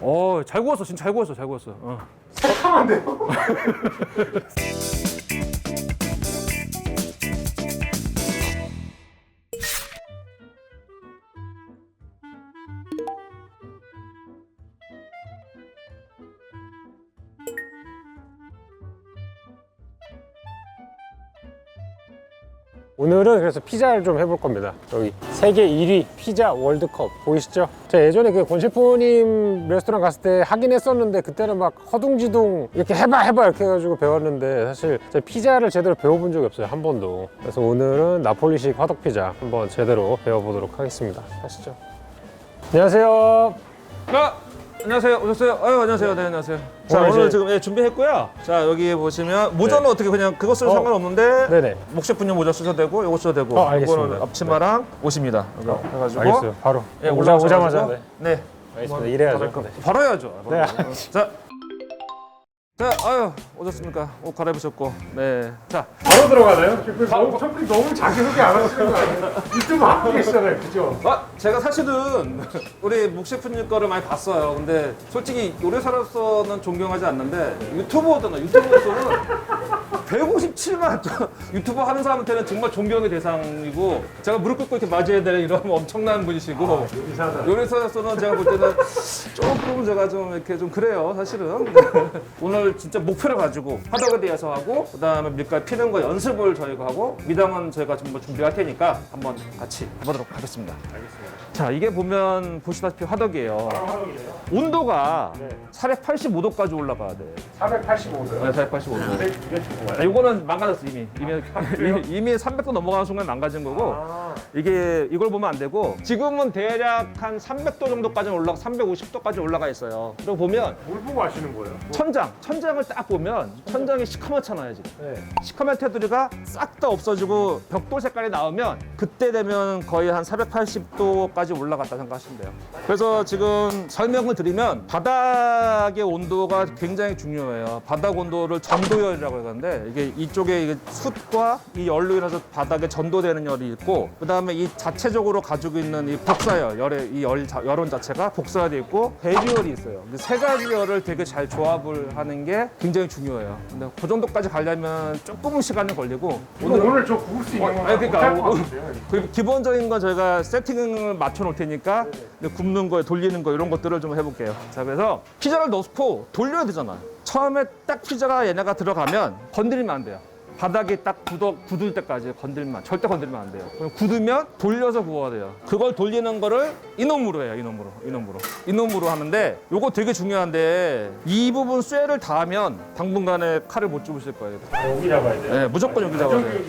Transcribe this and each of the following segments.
어, 잘 구웠어. 진짜 잘 구웠어. 잘 구웠어. 어. 새카만데요? 오늘은 그래서 피자를 좀 해볼 겁니다. 여기 세계 1위 피자 월드컵 보이시죠? 제가 예전에 그 권 셰프님 레스토랑 갔을 때 하긴 했었는데 그때는 막 허둥지둥 이렇게 해봐 해봐 이렇게 해가지고 배웠는데 사실 제가 피자를 제대로 배워본 적이 없어요 한 번도. 그래서 오늘은 나폴리식 화덕 피자 한번 제대로 배워보도록 하겠습니다. 가시죠. 안녕하세요. 아, 안녕하세요. 오셨어요? 아유, 안녕하세요. 네, 안녕하세요. 자, 오늘 오늘 이제- 지금 예, 준비했고요. 자, 여기 보시면 모자는 어떻게 그냥 그거 써도 어. 상관없는데 네네. 목셰프님 모자 쓰셔도 되고 요거 써도 되고 어, 알겠습니다. 이거는 앞치마랑 옷입니다. 이거 해가지고 알겠어요. 바로 예, 오자, 올라오셔가지고. 오자마자 네. 네. 알겠습니다. 한번 이래야죠. 받을 거. 네. 바로 해야죠. 바로. 네. 자. 자, 아유, 오셨습니까? 옷 갈아입으셨고. 네. 자, 바로 들어가나요? 너무 셰프님 너무 자기 소개 안 하시는 거 아니에요? 유튜브 하고 계시잖아요, 그죠? 아, 제가 사실은 우리 묵셰프님 거를 많이 봤어요. 근데 솔직히 요리사로서는 존경하지 않는데 유튜버잖아. 유튜버로서는 157만 유튜버 하는 사람한테는 정말 존경의 대상이고 제가 무릎 꿇고 이렇게 맞이해야 될 이런 엄청난 분이시고 이사다. 요리사로서는 제가 볼 때는 조금 제가 좀 이렇게 좀 그래요 사실은 오늘 진짜 목표를 가지고 화덕에 대해서 하고 그다음에 밀가루 피는 거 연습을 저희가 하고 미담은 저희가 전부 준비할 테니까 한번 같이 해보도록 하겠습니다. 알겠습니다. 자 이게 보면 보시다시피 화덕이에요. 온도가 네. 485도까지 올라가야 돼. 485도요. 네, 485도. 네, 이게 좋아요. 아, 이거는 망가졌어 이미 이미 이미, 이미 300도 넘어가는 순간 망가진 거고 아, 이게 이걸 보면 안 되고 지금은 대략 한 300도 정도까지 올라가 350도까지 올라가 있어요. 그리고 보면 뭘 보고 아시는 거예요? 천장 천장을 딱 보면 천장이 시커멓잖아요 지금. 네. 시커먼 테두리가 싹 다 없어지고 벽돌 색깔이 나오면 그때 되면 거의 한 480도 까지 올라갔다 생각하시면 돼요. 그래서 지금 설명을 드리면 바닥의 온도가 굉장히 중요해요. 바닥 온도를 전도열이라고 하는데 이게 이쪽에 이게 숯과 이 열로 인해서 바닥에 전도되는 열이 있고 그 다음에 이 자체적으로 가지고 있는 이 복사열 열의 이열 열원 자체가 복사돼 있고 대류열이 있어요. 세 가지 열을 되게 잘 조합을 하는 게 굉장히 중요해요. 근데 그 정도까지 가려면 조금은 시간이 걸리고 오늘 오늘 저 구울 수 있는 건 아니, 그러니까 못할 것 오늘- 같은데요. 그 기본적인 건 저희가 세팅을 맞춰 놓을 테니까 굽는 거, 돌리는 거 이런 것들을 좀 해볼게요. 자, 그래서 피자를 넣고 돌려야 되잖아. 처음에 딱 피자가 얘네가 들어가면 건드리면 안 돼요. 바닥이 딱 굳어, 굳을 때까지 건들면 절대 건들면 안 돼요. 그럼 굳으면 돌려서 구워야 돼요. 그걸 돌리는 거를 이놈으로 해요. 이놈으로, 이놈으로, 이놈으로 하는데 요거 되게 중요한데 이 부분 쇠를 닿으면 당분간에 칼을 못 집으실 거예요. 아, 여기 잡아야 돼요. 네, 무조건 여기 잡아야 돼요.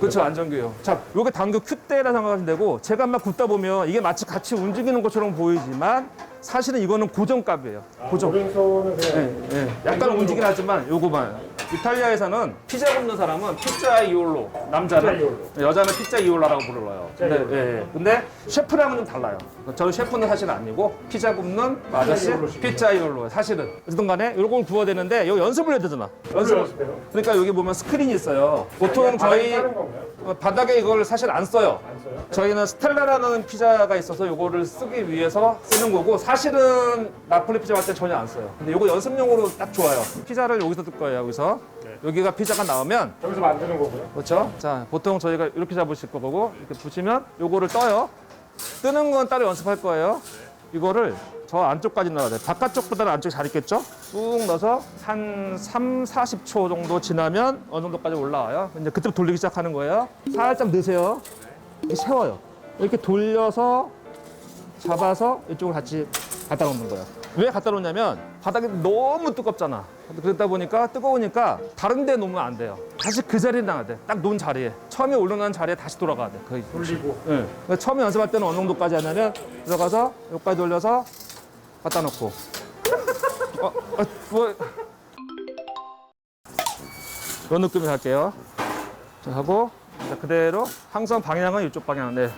그렇죠 안전교육. 자, 요게 당구 큐대라 생각하시면 되고 제가 막 굽다 보면 이게 마치 같이 움직이는 것처럼 보이지만 사실은 이거는 고정값이에요. 고정. 오른손은 그냥 예, 예. 약간 움직이긴 하지만 요거만. 이탈리아에서는 피자 굽는 사람은 피자 이올로, 남자는 피자 이올로. 여자는 피자 이올라라고 불러요. 근데, 이올로. 예. 근데 셰프랑은 좀 달라요. 저는 셰프는 사실 아니고 피자 굽는 아저씨 이올로식이요. 피자 이올로 사실은 어쨌든 간에 요걸 구워야 되는데 이거 연습을 해야 되잖아. 연습 연습해요. 그러니까 여기 보면 스크린이 있어요. 보통 저희 하는 건가요? 어, 바닥에 이걸 사실 안 써요. 안 써요? 저희는 스텔라라는 피자가 있어서 이거를 쓰기 위해서 쓰는 거고 사실은 나폴리 피자 할 때 전혀 안 써요. 근데 이거 연습용으로 딱 좋아요. 피자를 여기서 뜰 거예요. 여기서 네. 여기가 피자가 나오면 여기서 만드는 거고요. 그렇죠? 자 보통 저희가 이렇게 잡으실 거고 이렇게 보시면 요거를 떠요. 뜨는 건 따로 연습할 거예요. 이거를 저 안쪽까지 넣어야 돼요. 바깥쪽보다는 안쪽이 잘 있겠죠? 쑥 넣어서 한 3, 40초 정도 지나면 어느 정도까지 올라와요. 이제 그때 돌리기 시작하는 거예요. 살짝 넣으세요. 이렇게 세워요. 이렇게 돌려서 잡아서 이쪽을 같이 갖다 놓는 거예요. 왜 갖다 놓냐면 바닥이 너무 뜨겁잖아. 그러다 보니까 뜨거우니까 다른 데 놓으면 안 돼요. 다시 그 자리에 놔야 돼. 딱 놓은 자리에. 처음에 올려놓은 자리에 다시 돌아가야 돼. 거의. 돌리고 예. 그러니까 처음에 연습할 때는 어느 정도까지 하냐면 들어가서 여기까지 돌려서 갖다 놓고. 어, 어, 뭐. 이런 느낌으로 할게요. 자, 하고 자, 그대로 항상 방향은 이쪽 방향. 네.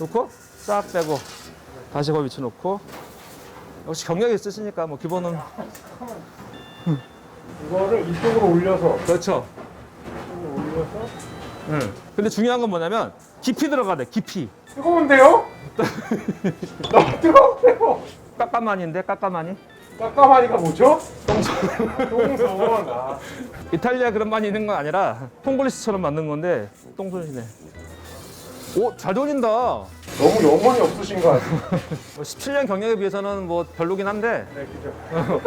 놓고 싹 빼고 다시 거기 위치 놓고 역시 경력이 있으시니까 뭐 기본은 이거를 이쪽으로 올려서 그렇죠. 이쪽으로 올려서 응. 근데 중요한 건 뭐냐면 깊이 들어가야 돼. 깊이. 뜨거운데요? 너무 뜨거운데요? 깎아만인데 깎아만이. 깝깝하니까 뭐죠? 똥손. 아. 이탈리아 그런 많이 있는 건 아니라 콩글리시처럼 만든 건데 똥손이네. 오, 잘 돌린다. 너무 영혼이 없으신 거 아니에요? 17년 경력에 비해서는 뭐 별로긴 한데 네, 그죠.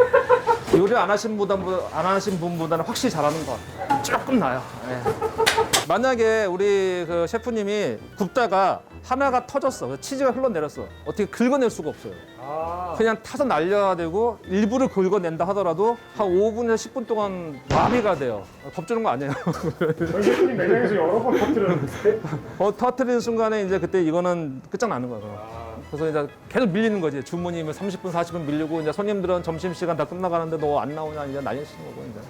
요리 안 하신 분보다 안 하신 분보다는 확실히 잘하는 것 같아요. 조금 나요. 예. 만약에 우리 그 셰프님이 굽다가 하나가 터졌어. 치즈가 흘러내렸어. 어떻게 긁어낼 수가 없어요. 아. 그냥 타서 날려야 되고 일부러 긁어낸다 하더라도 한 5분에서 10분 동안 마비가 돼요. 겁주는 거 아니에요. 셰프님 매장에서 여러 번 터뜨렸는데. 어, 터트리는 순간에 이제 그때 이거는 끝장나는 거예요. 그래서 이제 계속 밀리는 거지. 주문이면 30분, 40분 밀리고 이제 손님들은 점심시간 다 끝나가는데 너 안 나오냐 이제 난리 치는 거고 이제.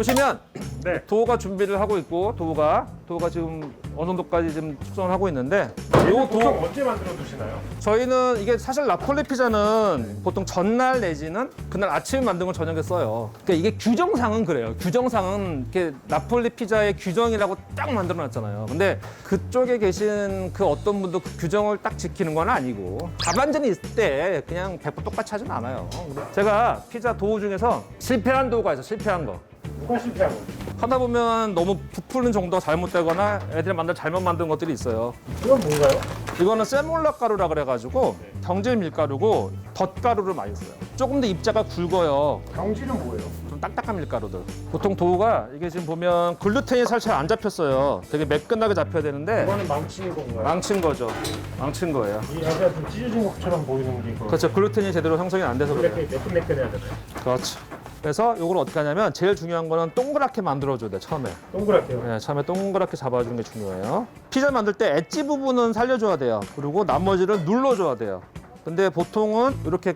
보시면 네. 도우가 준비를 하고 있고 도우가 도우가 지금 어느 정도까지 지금 숙성을 하고 있는데 요 보통 도우 언제 만들어 두시나요? 저희는 이게 사실 나폴리 피자는 보통 전날 내지는 그날 아침에 만든 걸 저녁에 써요. 그러니까 이게 규정상은 그래요. 규정상은 이렇게 나폴리 피자의 규정이라고 딱 만들어 놨잖아요. 근데 그쪽에 계신 그 어떤 분도 그 규정을 딱 지키는 건 아니고 다반전이 있을 때 그냥 100% 똑같이 하진 않아요. 제가 피자 도우 중에서 실패한 도우가 있어요. 실패한 거. 누가 실패한 거죠? 하다 보면 너무 부풀는 정도가 잘못되거나 애들이 만들 잘못 만든 것들이 있어요. 이건 뭔가요? 이거는 세몰라 가루라 그래가지고 경질 밀가루고 덧가루를 많이 써요. 조금 더 입자가 굵어요. 경질은 뭐예요? 좀 딱딱한 밀가루들. 보통 도우가 이게 지금 보면 글루텐이 살짝 안 잡혔어요. 되게 매끈하게 잡혀야 되는데 이거는 망치는 건가요? 망친 거죠. 망친 거예요. 이 약간 좀 찢어진 것처럼 보이는 게 이거. 그렇죠. 글루텐이 제대로 형성이 안 돼서 그래요. 이렇게 매끈매끈해야 되나요? 그렇죠. 그래서 이걸 어떻게 하냐면 제일 중요한 거는 동그랗게 만들어줘야 돼 처음에. 동그랗게요. 네, 처음에 동그랗게 잡아주는 게 중요해요. 피자 만들 때 엣지 부분은 살려줘야 돼요. 그리고 나머지를 눌러줘야 돼요. 근데 보통은 이렇게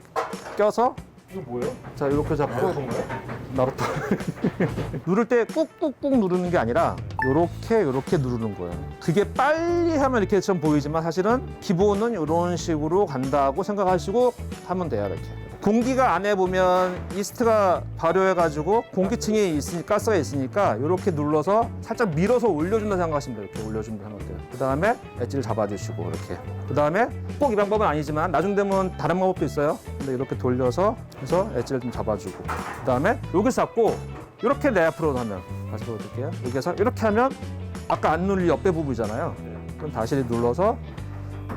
껴서 이거 뭐예요? 자 이렇게 잡고? 나부터 누를 때 꾹꾹꾹 누르는 게 아니라 이렇게 이렇게 누르는 거예요. 그게 빨리 하면 이렇게 좀 보이지만 사실은 기본은 이런 식으로 간다고 생각하시고 하면 돼요 이렇게. 공기가 안에 보면 이스트가 발효해가지고 공기층이 있으니까 가스가 있으니까 이렇게 눌러서 살짝 밀어서 올려준다 생각하시면 돼요. 이렇게 올려준다 생각돼요. 그 다음에 엣지를 잡아주시고 이렇게. 그 다음에 꼭 이 방법은 아니지만 나중 되면 다른 방법도 있어요. 근데 이렇게 돌려서 해서 엣지를 좀 잡아주고. 그 다음에 여기 잡고 이렇게 내 앞으로 하면 다시 보여드릴게요. 여기서 이렇게 하면 아까 안 눌린 옆에 부분이잖아요. 그럼 다시 눌러서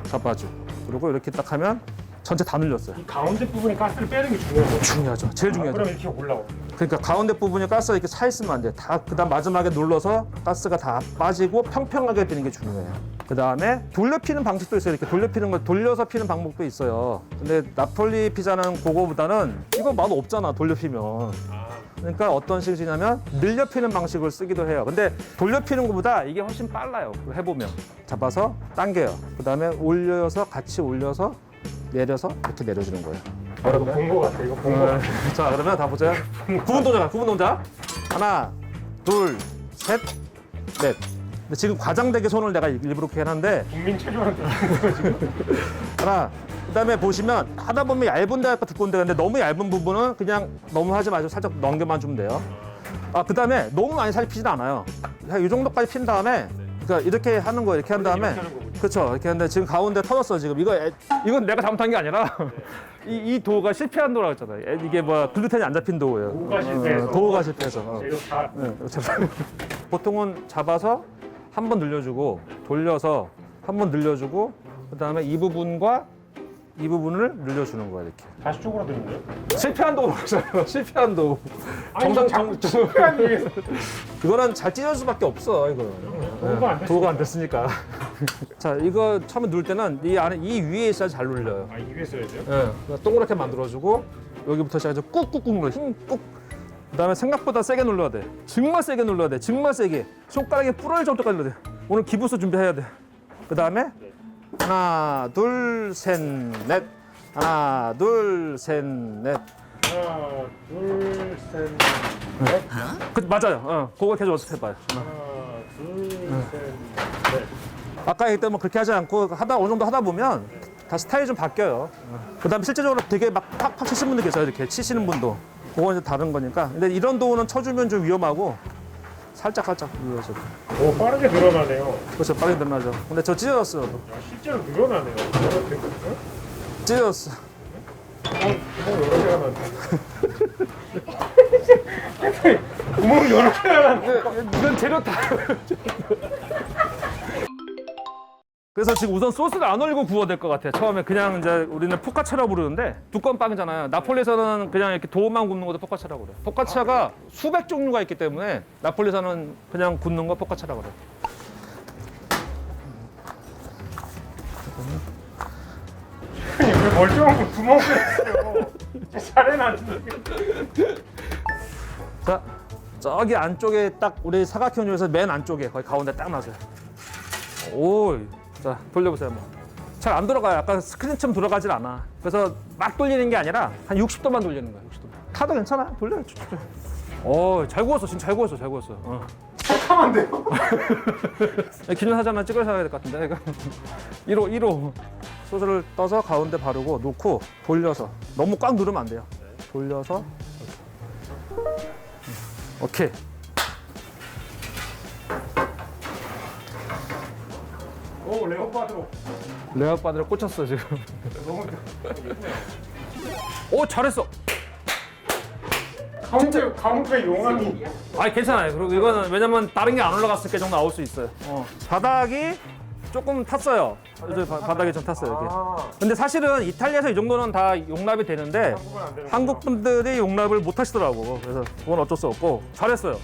잡아주고. 그리고 이렇게 딱 하면 전체 다 눌렸어요. 이 가운데 부분에 가스를 빼는 게 중요해요. 중요하죠. 제일 아, 중요하죠. 그럼 이렇게 올라오고. 그러니까 가운데 부분이 가스가 이렇게 차 있으면 안 돼. 다 그다음 마지막에 눌러서 가스가 다 빠지고 평평하게 되는 게 중요해요. 그다음에 돌려 피는 방식도 있어요. 이렇게 돌려 피는 걸 돌려서 피는 방법도 있어요. 근데 나폴리 피자는 그거보다는 이거 맛 없잖아. 돌려 피면. 그러니까 어떤 식이냐면 늘려 피는 방식을 쓰기도 해요. 근데 돌려 피는 것보다 이게 훨씬 빨라요. 해보면 잡아서 당겨요. 그다음에 올려서 같이 올려서 내려서 이렇게 내려주는 거예요. 아, 이거 본거 같아. 이거 본 거 같아. 자 그러면 다 보자. 구분 동작, 구분 동작. 하나, 둘, 셋, 넷. 근데 지금 과장되게 손을 내가 일부러 이렇게 해놨는데 국민 체조한테. 하나. 그다음에 보시면 하다 보면 얇은 데가 두꺼운 데가 있는데 너무 얇은 부분은 그냥 너무 하지 마시고 살짝 넘겨만 주면 돼요. 아 그다음에 너무 많이 살이 피진 않아요. 그냥 이 정도까지 핀 다음에 그러니까 이렇게 하는 거예요. 이렇게 한 다음에. 그렇죠. 이렇게 하는데 지금 가운데 터졌어 지금 이거 애- 이건 내가 잘못한 게 아니라 이, 이 도가 실패한 도라고 했잖아요. 애- 이게 뭐 글루텐이 안 잡힌 도예요. 도가 실패해서. 어, 도가 실패해서. 어. 네, 잡- 보통은 잡아서 한 번 늘려주고 돌려서 한 번 늘려주고 그다음에 이 부분과 이 부분을 늘려주는 거야 이렇게. 다시 쪽으로 드는 거예요? 실패한 도그잖아 실패한 도. 정상 정 위해서. 이거는 잘 찢어질 수밖에 없어 이거. 도가 안 됐어. 도가 안 됐으니까. 자 이거 처음에 누를 때는 이 안에 이 위에 있어야 잘 눌려요. 아, 입에 써야 돼요? 예, 동그랗게 만들어주고 여기부터 시작해서 꾹꾹꾹 눌러 힘 꾹. 그다음에 생각보다 세게 눌러야 돼. 정말 세게 눌러야 돼. 정말 세게. 손가락에 부러질 정도까지 눌러야 돼. 오늘 기부스 준비해야 돼. 그다음에 하나, 둘, 셋, 넷. 하나, 둘, 셋, 넷. 하나, 둘, 셋, 넷. 그 맞아요. 어, 그거 계속 연습해봐요. 어. 하나, 둘, 셋, 넷. 아까 얘기했던 뭐 그렇게 하지 않고 하다 어느 정도 하다 보면 다 스타일이 좀 바뀌어요. 그다음에 실제적으로 되게 막 팍팍 치시는 분들 계세요. 이렇게 치시는 분도. 그건 이제 다른 거니까. 근데 이런 도우는 쳐주면 좀 위험하고 살짝 살짝 눌러서. 오, 빠르게 늘어나네요. 그렇죠. 빠르게 늘어나죠. 근데 저 찢어졌어요. 야, 실제로 늘어나네요. 찢어졌어. 여러 개가 나왔네. 구멍 여러 개가 나왔네. 이건 재료 다. 그래서 지금 우선 소스를 안 올리고 구워야 될 것 같아요. 처음에 그냥 이제 우리는 포카차라고 부르는데 두꺼운 빵이잖아요. 나폴리에서는 그냥 이렇게 도우만 굽는 것도 포카차라고 그래요. 포카차가 수백 종류가 있기 때문에 나폴리에서는 그냥 굽는 거 포카차라고 그래요. 왜 멀쩡한 거 구멍을 했어요. 잘해놨는데. 자, 저기 안쪽에 딱 우리 사각형 중에서 맨 안쪽에 거의 가운데 딱 놔줘요. 오, 자 돌려보세요 한번. 잘 안 돌아가요. 약간 스크린처럼 돌아가질 않아. 그래서 막 돌리는 게 아니라 한 60도만 돌리는 거야. 60도. 카드 괜찮아? 돌려. 쭉쭉쭉. 오, 잘 구웠어. 진짜 잘 구웠어. 잘 구웠어. 어. 사진 하나 찍어서 해야 될 것 같은데. 이거 1호 1호 소스를 떠서 가운데 바르고 놓고 돌려서 너무 꽉 누르면 안 돼요. 돌려서 이렇게. 오케이. 오 레오파드로. 레아바드를 꽂혔어 지금. 너무 오 잘했어. 가운데 가운데 용암이. 아 괜찮아요. 그리고 이거는 왜냐면 다른 게 안 올라갔을 때 정도 나올 수 있어요. 어. 바닥이 조금 탔어요. 이제 바, 바닥이 좀 탔어요 이렇게. 아, 근데 사실은 이탈리아에서 이 정도는 다 용납이 되는데 한국은 안 되는. 한국 분들이 용납을 못 하시더라고. 그래서 그건 어쩔 수 없고 잘했어요.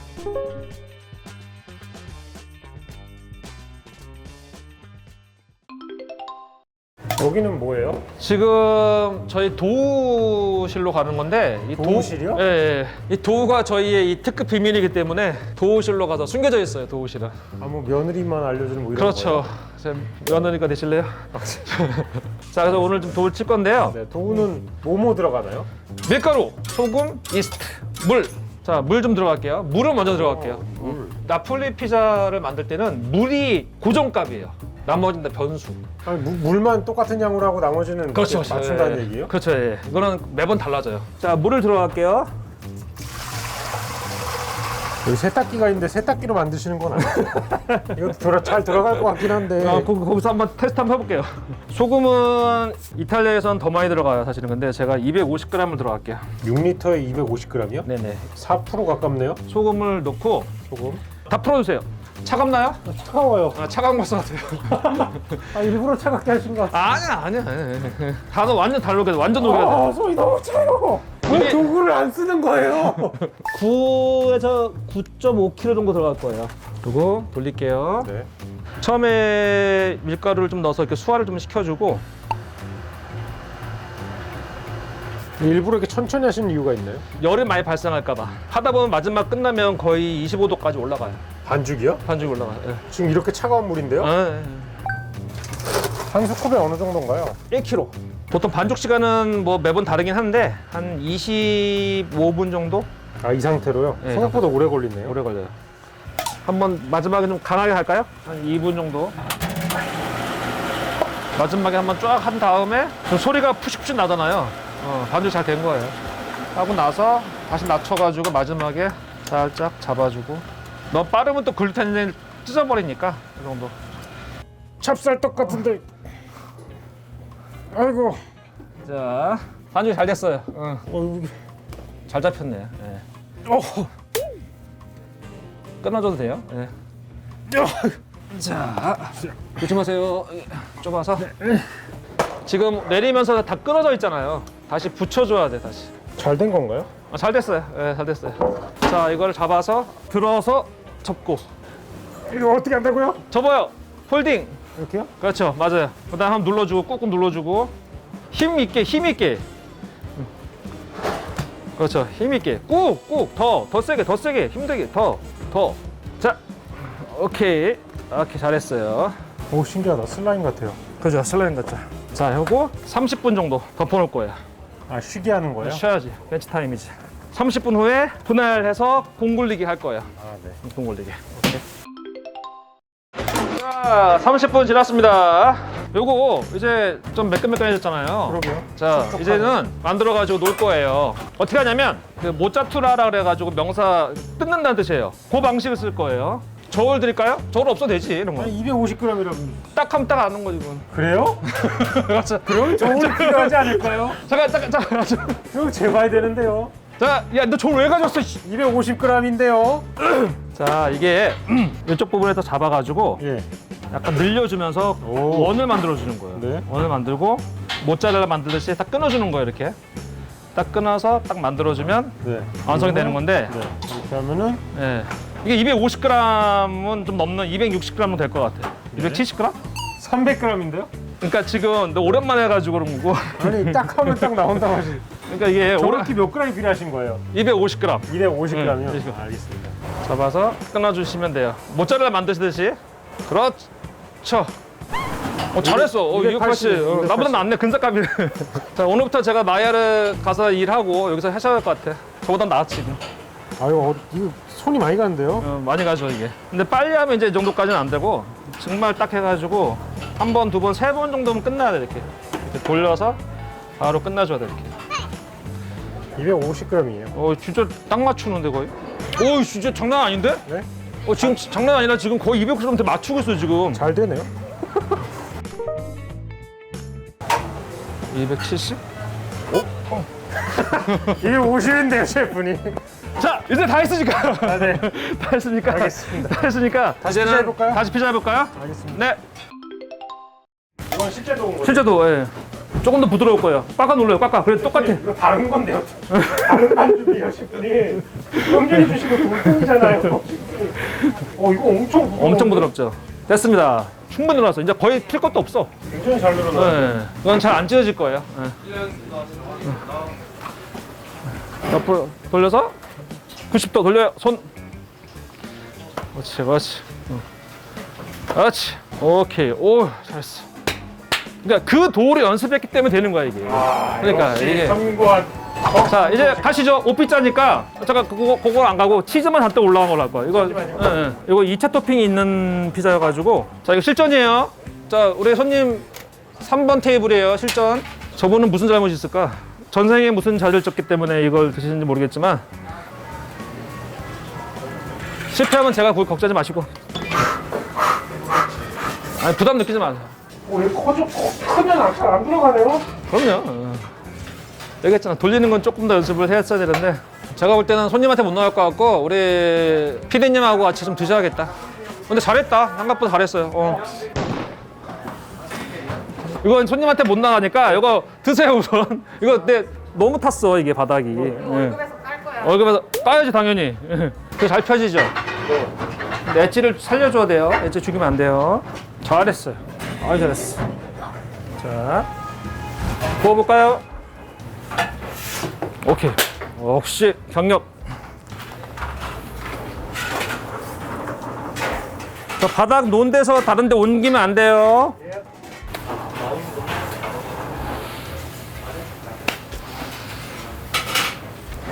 여기는 뭐예요? 지금 저희 도우실로 가는 건데 이 도우- 도우실이요? 예, 예. 이 도우가 저희의 이 특급 비밀이기 때문에 도우실로 가서 숨겨져 있어요. 도우실은. 아뭐 며느리만 알려주는 뭐 이런 그렇죠. 제 며느리가 되실래요? 자, 그래서 오늘 좀 도우를 칠 건데요. 거예요? 네, 도우는 뭐뭐 들어가나요? 밀가루, 소금, 이스트, 물. 자, 물 좀 들어갈게요. 물은 먼저 들어갈게요. 물. 나폴리 피자를 만들 때는 물이 고정값이에요. 나머지는 다 변수. 아니, 무- 물만 똑같은 양으로 하고 나머지는 그렇죠. 이렇게 맞춘다는 예. 얘기예요? 그렇죠. 예. 이거는 매번 달라져요. 자, 물을 들어갈게요. 여기 세탁기가 있는데 세탁기로 만드시는 건 아니죠? 이것도 들어, 잘 들어갈 것 같긴 한데 아, 거, 거기서 한번 테스트 한번 해볼게요. 소금은 이탈리아에선 더 많이 들어가요, 사실은. 근데 제가 250g을 들어갈게요. 6리터에 250g이요? 네네. 4% 가깝네요? 소금을 넣고 소금 다 풀어주세요. 차갑나요? 차가워요 아, 차가운 것 같아요. 아 일부러 차갑게 하신 것 같아요 아니야, 아니야. 아니야. 단어 완전 달로게 완전 녹여야 돼. 아 손이 너무 차요 왜 이게- 도구를 안 쓰는 거예요? 9에서 9.5kg 정도 들어갈 거예요. 그리고 돌릴게요. 네. 처음에 밀가루를 좀 넣어서 이렇게 수화를 좀 시켜주고 일부러 이렇게 천천히 하시는 이유가 있나요? 열이 많이 발생할까봐. 하다 보면 마지막 끝나면 거의 25도까지 올라가요. 반죽이요? 반죽이 올라가요. 예. 지금 이렇게 차가운 물인데요? 아, 예. 한 스쿱에 어느 정도인가요? 1kg. 보통 반죽 시간은 뭐 매번 다르긴 한데 한 25분 정도 아 이 상태로요? 네, 생각보다 오래 걸리네요 오래 걸려요. 한번 마지막에 좀 강하게 할까요? 한 2분 정도. 마지막에 한번 쫙 한 다음에 좀 소리가 푸식푸식 나잖아요. 어, 반죽 잘 된 거예요. 하고 나서 다시 낮춰가지고 마지막에 살짝 잡아주고. 너무 빠르면 또 글루텐을 찢어버리니까 이 정도. 찹쌀떡 같은데 아이고 자, 반죽이 잘 됐어요. 응. 어, 잘 잡혔네. 예. 어. 끊어줘도 돼요. 예. 자, 조심하세요. 좁아서. 지금 내리면서 다 끊어져 있잖아요. 다시 붙여줘야 돼, 다시. 잘 된 건가요? 아, 잘 됐어요. 예, 잘 됐어요. 자, 이걸 잡아서 들어서 접고. 이거 어떻게 한다고요? 접어요. 폴딩. 이렇게요? 그렇죠. 맞아요. 그 다음 한번 눌러주고, 꾹꾹 눌러주고. 힘 있게, 힘 있게. 음. 그렇죠. 힘 있게. 꾹, 꾹. 더, 더 세게, 더 세게. 힘들게. 더, 더. 자, 오케이. 오케이, 잘했어요. 오 신기하다 슬라임 같아요 그죠. 슬라임 같죠. 자, 요거 30분 정도 덮어놓을 거예요. 아 쉬게 하는 거예요? 쉬어야지. 벤치 타임이지. 30분 후에 분할해서 공 굴리기 할 거예요. 아 네 공 굴리기. 오케이. 자, 30분 지났습니다. 요거 이제 좀 매끈매끈해졌잖아요. 그러게요 자, 촉촉하네. 이제는 만들어가지고 놓을 거예요. 어떻게 하냐면 그 모짜투라라 그래가지고 명사 뜯는다는 뜻이에요. 그 방식을 쓸 거예요. 저울 드릴까요? 저울 없어도 되지 이런 거. 아니 250g이라면 딱 하면 딱 아는 거지 그건. 그래요? 그럼 저울이 필요하지 않을까요? 잠깐 잠깐 잠깐. 잠깐. 그럼 재봐야 되는데요 자, 야, 너 저울 왜 가져왔어? 씨. 250g인데요 자, 이게 이쪽 부분에서 잡아가지고 예 약간 늘려주면서 오. 원을 만들어주는 거예요. 네. 원을 만들고 모짜렐라 만들듯이 딱 끊어주는 거예요, 이렇게. 딱 끊어서 딱 만들어주면 네. 완성이 되는 건데, 네. 이렇게 하면은 예. 이게 250g은 좀 넘는 260g은 될 것 같아요. 네. 270g? 300g인데요? 그러니까 지금 너 오랜만에 해가지고 그런 거고. 아니 딱 하면 딱 나온다고 하지 그러니까 이게 오래 정확히 몇 g이 필요하신 거예요? 250g 250g이요? 네, 250g. 알겠습니다 잡아서 끊어주시면 돼요. 모짜렐라 만드시듯이. 그렇죠. 어, 잘했어. 어, 280, 280. 어, 280. 나보다 낫네, 근사감이네. 자, 오늘부터 제가 마야를 가서 일하고 여기서 하셔야 될것 같아. 저보다. 지금. 아유 어, 이거 손이 많이 가는데요? 어, 많이 가죠, 이게. 근데 빨리 하면 이제 이 정도까지는 안 되고, 정말 딱 해가지고, 한 번, 두 번, 세 번 정도면 끝나야 돼, 이렇게. 이렇게 돌려서 바로 끝나줘야 돼, 이렇게. 250g이에요 어, 진짜 딱 맞추는데, 거의. 오, 진짜 장난 아닌데? 네? 어, 지금 장난 아니라 지금 거의 200g 맞추고 있어, 지금. 잘 되네요 270? 250인데요 셰프님 자, 이제 다 했으니까. 아, 네. 다 했으니까. 알겠습니다. 다 했으니까. 다시 피자 해볼까요? 다시 피자 해볼까요? 알겠습니다 네. 이건 실제 도온 거죠? 실제도, 예. 조금 더 부드러울 거예요. 꽉꽉 눌러요, 꽉꽉. 그래, 똑같아. 이거 다른 건데요 다른 반죽이에요 셰프님 평균해 주시고 돌풍이잖아요 어 이거 엄청 부드러워 엄청 부드럽죠? 됐습니다. 충분히 늘어났어. 이제 거의 필 것도 없어. 굉장히 잘 늘어나요 네. 이건 잘 안 찢어질 거예요. 네. 옆으로 돌려서 90도 돌려요. 손. 그렇지, 그렇지. 응. 그렇지. 오케이. 오, 잘했어. 그러니까 그 도를 연습했기 때문에 되는 거야 이게. 그러니까 역시 이게. 성공한 자 이제 가시죠. 오피자니까 잠깐 그거 그거 안 가고 치즈만 잔뜩 올라간 걸로 할 거야. 이거 예, 예. 이거 2차 토핑이 있는 피자여 가지고 자 이거 실전이에요. 자 우리 손님 3번 테이블이에요. 실전. 저분은 무슨 잘못이 있을까? 전생에 무슨 잘을 졌기 때문에 이걸 드시는지 모르겠지만 실패하면 제가 그걸 걱정하지 마시고 아니 부담 느끼지 마세요. 오 이거 커져 크면 잘안 들어가네요 그럼요. 어. 얘기했잖아. 돌리는 건 조금 더 연습을 했어야 되는데 제가 볼 때는 손님한테 못 나갈 것 같고 우리 피디님하고 같이 좀 드셔야겠다. 근데 잘했다. 생각보다 잘했어요. 어. 이건 손님한테 못 나가니까 이거 드세요 우선. 이거 내 너무 탔어 이게 바닥이. 예. 월급에서 깔 거야. 월급에서 까야지 당연히. 그게 잘 펴지죠. 엣지를 살려줘야 돼요. 엣지 죽이면 안 돼요. 잘했어요. 아주 잘했어. 자, 구워볼까요? 오케이. 역시 경력. 저 바닥 논 데서 다른 데 옮기면 안 돼요.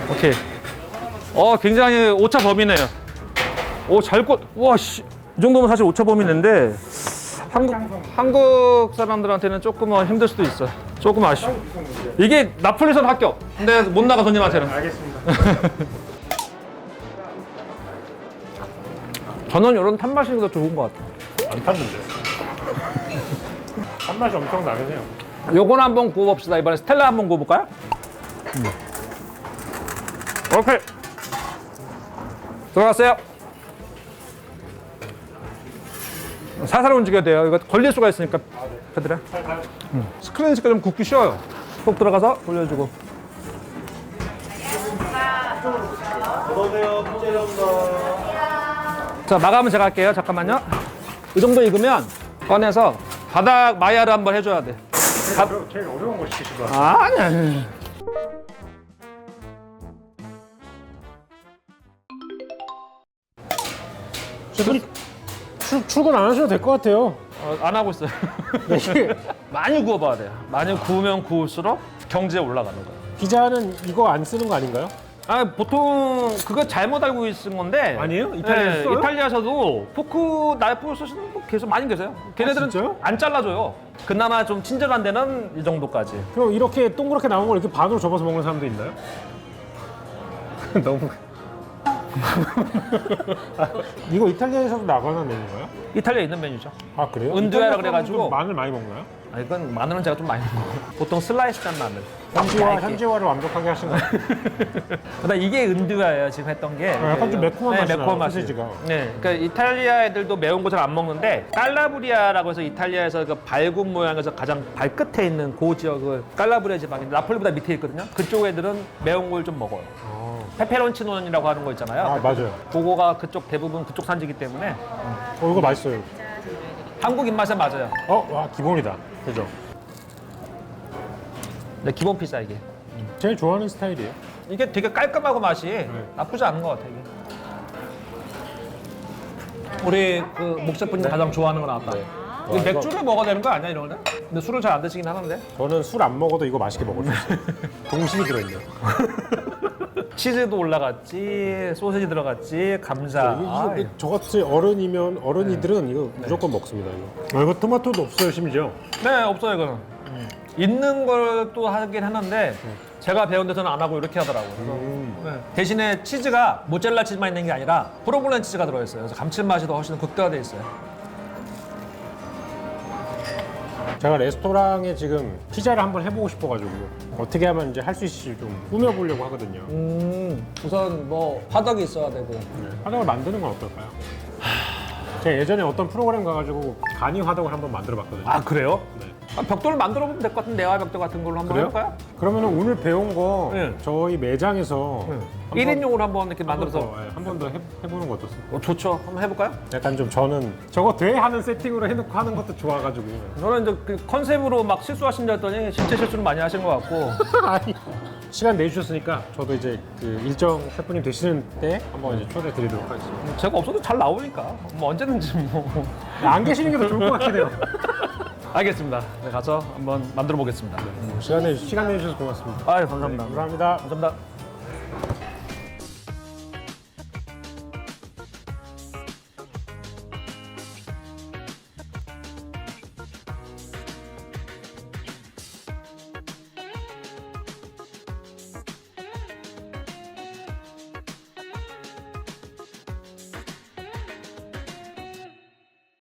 오케이. 어, 굉장히 오차 범위네요. 오, 잘 꽂, 와, 씨. 이 정도면 사실 오차 범위인데, 한국, 한국 사람들한테는 조금은 힘들 수도 있어. 조금 아쉬워. 이게 나폴리선 합격. 근데 못 나가 손님한테는. 알겠습니다 저는 이런 탄 맛이 더 좋은 것 같아요. 안 탔는데 한맛이 엄청 나네요 요건 한번 구워봅시다. 이번에 스텔라 한번 구워볼까요? 음. 오케이. 들어갔어요. 살살 움직여야 돼요. 이거 걸릴 수가 있으니까. 패드래. 음. 스크린이니까 좀 굽기 쉬워요. 톡 들어가서 돌려주고. 자, 마감은 제가 할게요. 잠깐만요. 이 정도 익으면 꺼내서 바닥 마야를 한번 해줘야 돼. 제일, 제일 어려운 거 시키시고 아니, 아니. 셰프님 출, 출근 안 하셔도 될 것 같아요 어, 안 하고 있어요. 이게 많이 구워봐야 돼요. 많이 구우면 구울수록 경제에 올라가는 거예요. 피자는 이거 안 쓰는 거 아닌가요? 아, 보통 그거 잘못 알고 있은 건데. 아니에요? 이탈리아 네, 써요? 이탈리아에서도 포크 나이프를 쓰시는 분 계속 많이 계세요. 걔네들은 아, 진짜요? 안 잘라줘요. 그나마 좀 친절한 데는 이 정도까지. 그럼 이렇게 동그랗게 나온 걸 이렇게 반으로 접어서 먹는 사람도 있나요? 너무 이거 이탈리아에서도 나가는 메뉴인가요? 이탈리아에 있는 메뉴죠. 아 그래요? 은두야라 이탈리아 그래가지고. 사람은 좀 마늘 많이 먹나요? 아, 이건 마늘은 제가 좀 많이 먹어요. 보통 슬라이스 짠 마늘. 현지화 얇게. 현지화를 완벽하게 하신 거예요. 그다음 이게 은두야예요. 지금 했던 게. 아, 약간 좀 매콤한 네, 맛이 매콤한 나요, 맛이. 소시지가. 네, 그러니까 이탈리아 애들도 매운 거 잘 안 먹는데 깔라브리아라고 해서 이탈리아에서 그 발굽 모양에서 가장 발끝에 있는 그 지역을 깔라브리아 지방인데 나폴리보다 밑에 있거든요. 그쪽 애들은 매운 걸 좀 먹어요. 아, 페페론치노는이라고 하는 거 있잖아요. 아 맞아요. 그거가 그쪽 대부분 그쪽 산지기 때문에 어 이거 맛있어요. 한국 입맛에 맞아요. 어, 와 기본이다. 그죠? 네, 기본 피자 이게. 제일 좋아하는 스타일이에요. 이게 되게 깔끔하고 맛이 나쁘지 않은 것 같아요. 이게. 우리 그 목셰프님 가장 좋아하는 거 나왔다. 네. 이거 와, 맥주를 먹어야 되는 거 아니야 이런 거는? 근데 술을 잘 안 드시긴 하는데. 저는 술 안 먹어도 이거 맛있게 먹을 수 있어요. 동심이 들어있네요. 치즈도 올라갔지, 소세지 들어갔지, 감자. 아, 이거 저같이 어른이면 어른이들은 이거 무조건 먹습니다. 이거. 아, 이거 토마토도 없어요 심지어. 네 없어요 이거는. 있는 걸 또 하긴 하는데 제가 배운 데서는 안 하고 이렇게 하더라고요. 그래서 음. 네. 대신에 치즈가 모짜렐라 치즈만 있는 게 아니라 프로볼렌 치즈가 들어있어요. 그래서 감칠맛이 더 훨씬 극대화돼 있어요. 제가 레스토랑에 지금 피자를 한번 해보고 싶어가지고 어떻게 하면 이제 할 수 있을지 좀 꾸며보려고 하거든요. 음, 우선 뭐 화덕이 있어야 되고. 네. 화덕을 만드는 건 어떨까요? 제가 예전에 어떤 프로그램 가가지고 간이 화덕을 한번 만들어봤거든요. 아 그래요? 네. 아, 벽돌 만들어 보면 될 것 같은데 내화 벽돌 같은 걸로 한번 그래요? 해볼까요? 그러면 오늘 배운 거 네. 저희 매장에서 네. 한 1인용으로 한번 이렇게 만들어서 한번더 해보는 거 어떻습니까? 어, 좋죠. 한번 해볼까요? 약간 좀 저는 저거 돼 하는 세팅으로 해놓고 하는 것도 좋아가지고 저는 이제 그 컨셉으로 막 실수하신다 했더니 실제 실수는 많이 하신 것 같고 아니 시간 내주셨으니까 저도 이제 그 일정 셰프님 되시는 때 한번 이제 초대 드리도록 하겠습니다. 제가 없어도 잘 나오니까 뭐 언제든지 뭐 안 계시는 게 더 좋을 것 같긴 해요. 알겠습니다. 네, 가서 한번 만들어 보겠습니다. 시간 내 시간 내주셔서 고맙습니다. 아, 감사합니다. 감사합니다. 감사합니다.